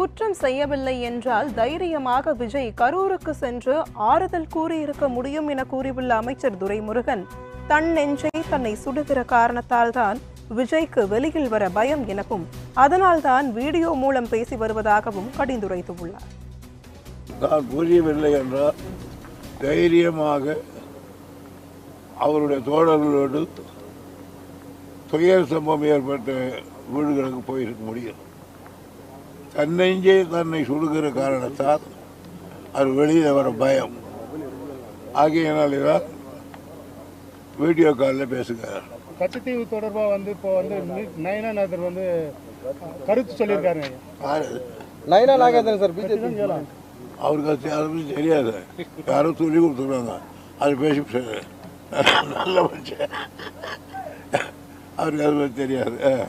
குற்றம் செய்யவில்லை என்றால் தைரியமாக விஜய் கரூருக்கு சென்று ஆறுதல் கூறியிருக்க முடியும் என கூறியுள்ள அமைச்சர் துரைமுருகன் தன் நெஞ்சை தன்னை சுடுகிற காரணத்தால் தான் விஜய்க்கு வெளியில் வர பயம் எனவும் அதனால்தான் வீடியோ மூலம் பேசி வருவதாகவும் கடிந்துரைத்துள்ளார். நான் புரியவில்லை என்றால் தைரியமாக அவருடைய தோழர்களோடு துயர் சம்பவம் ஏற்பட்ட வீடுகளுக்கு போயிருக்க முடியும். தன்னெஞ்சே தன்னை சுடுகிற காரணத்தால் அவர் வெளியில் வர பயம். ஆகியனாலே தான் வீடியோ காலில் பேசுகிறார். கச்சத்தீவு தொடர்பா வந்து இப்போ வந்து நி- நயனாநாதர் வந்து கருத்து சொல்லியிருக்காரு. யார்? அது? நயனா நாகேந்திரன் சார் பிஜேபி அவருக்கு அது அதை பற்றி தெரியாது. யாரும் சொல்லி கொடுத்துருவாங்க அது பேசி நல்ல மனுஷன் அவருக்கு அது பற்றி தெரியாது. ஆ.